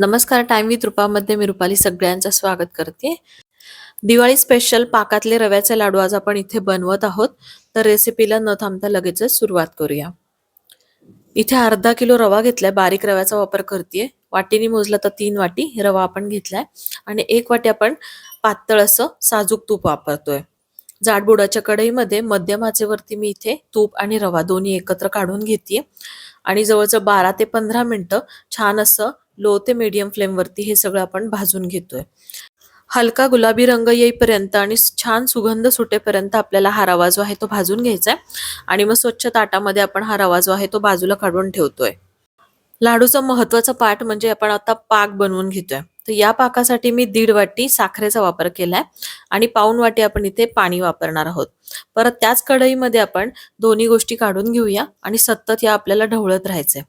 नमस्कार time with रूपामध्ये मी रुपाली सगळ्यांचं स्वागत करते. दिवाळी स्पेशल पाकातले रव्याचे लाडू आज आपण इथे बनवत आहोत. तर रेसिपीला न थांबता लगेचच सुरुवात करूया. इथे अर्धा किलो रवा घेतलाय बारीक रव्याचा वापर करते वाटीने मोजला तर तीन वाटी रवा आपण घेतलाय. आणि एक वाटी आपण पातळ असं साजूक तूप वापरतोय. जाडबुडाच्या कढईमध्ये मध्यम आचेवरती मी इथे तूप आणि रवा दोन्ही एकत्र काढून घेते आणि जवळजवळ बारा ते पंधरा मिनटं छान असं लो ते मीडियम फ्लेमवरती हे सगळं आपण भाजून घेतोय. हलका गुलाबी रंग येईपर्यंत आणि छान सुगंध सुटेपर्यंत आपल्याला हा रवा जो आहे तो भाजून घ्यायचा आहे आणि मग स्वच्छ ताटामध्ये आपण हा रवा जो आहे तो बाजूला काढून ठेवतोय. लाडूचा महत्त्वाचा पाठ म्हणजे आपण आता पाक बनवून घेतोय. तर या पाकासाठी मी दीड वाटी साखरेचा वापर केलाय आणि पाऊन वाटी आपण इथे पाणी वापरणार आहोत. परत त्याच कढईमध्ये आपण दोन्ही गोष्टी काढून घेऊया आणि सतत या आपल्याला ढवळत राहायचंय.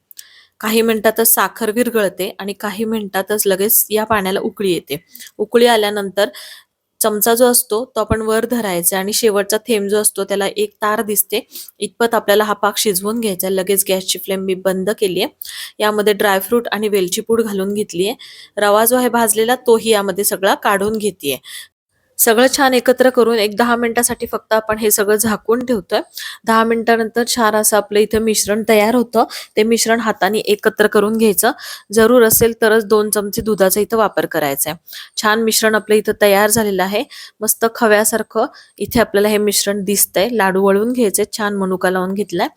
काही मिनिटातच साखर विरघळते आणि काही मिनिटातच लगेच या पाण्याला उकळी येते. उकळी आल्यानंतर चमचा जो असतो तो आपण वर धरायचा आणि शेवटचा थेंब जो असतो त्याला एक तार दिसते. इतपत आपल्याला हा पाक शिजवून घ्यायचा. लगेच गॅसची फ्लेम मी बंद केली आहे यामध्ये ड्रायफ्रूट आणि वेलची पूड घालून घेतली आहे रवा जो आहे भाजलेला तोही यामध्ये सगळा काढून घेते सगळं छान एकत्र करून एक दहा मिनिटासाठी फक्त आपण हे सगळं झाकून ठेवतोय. दहा मिनिटानंतर छान असं आपलं इथं मिश्रण तयार होतं. ते मिश्रण हाताने एकत्र करून घ्यायचं. जरूर असेल तरच दोन चमचे दुधाचा इथं वापर करायचा आहे छान मिश्रण आपलं इथं तयार झालेलं आहे. मस्त खव्यासारखं इथे आपल्याला हे मिश्रण दिसतंय. लाडू वळून घ्यायचे छान मनुका लावून घेतलाय.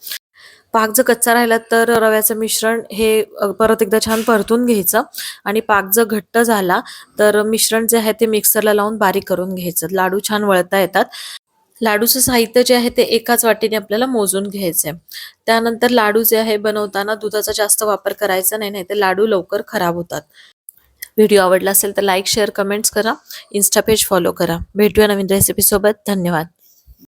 पाक जर कच्चा राहिला तर रव्याचं मिश्रण हे परत एकदा छान परतून घ्यायचं. आणि पाक जर घट्ट झाला तर मिश्रण जे आहे ते मिक्सरला लावून बारीक करून घ्यायचं. लाडू छान वळता येतात. लाडूचं साहित्य जे आहे ते एकाच वाटीने आपल्याला मोजून घ्यायचं आहे त्यानंतर लाडू जे आहे बनवताना दुधाचा जास्त वापर करायचा नाही नाही तर लाडू लवकर खराब होतात. व्हिडिओ आवडला असेल तर लाईक शेअर कमेंट्स करा. इन्स्टा पेज फॉलो करा. भेटूया नवीन रेसिपीसोबत. धन्यवाद.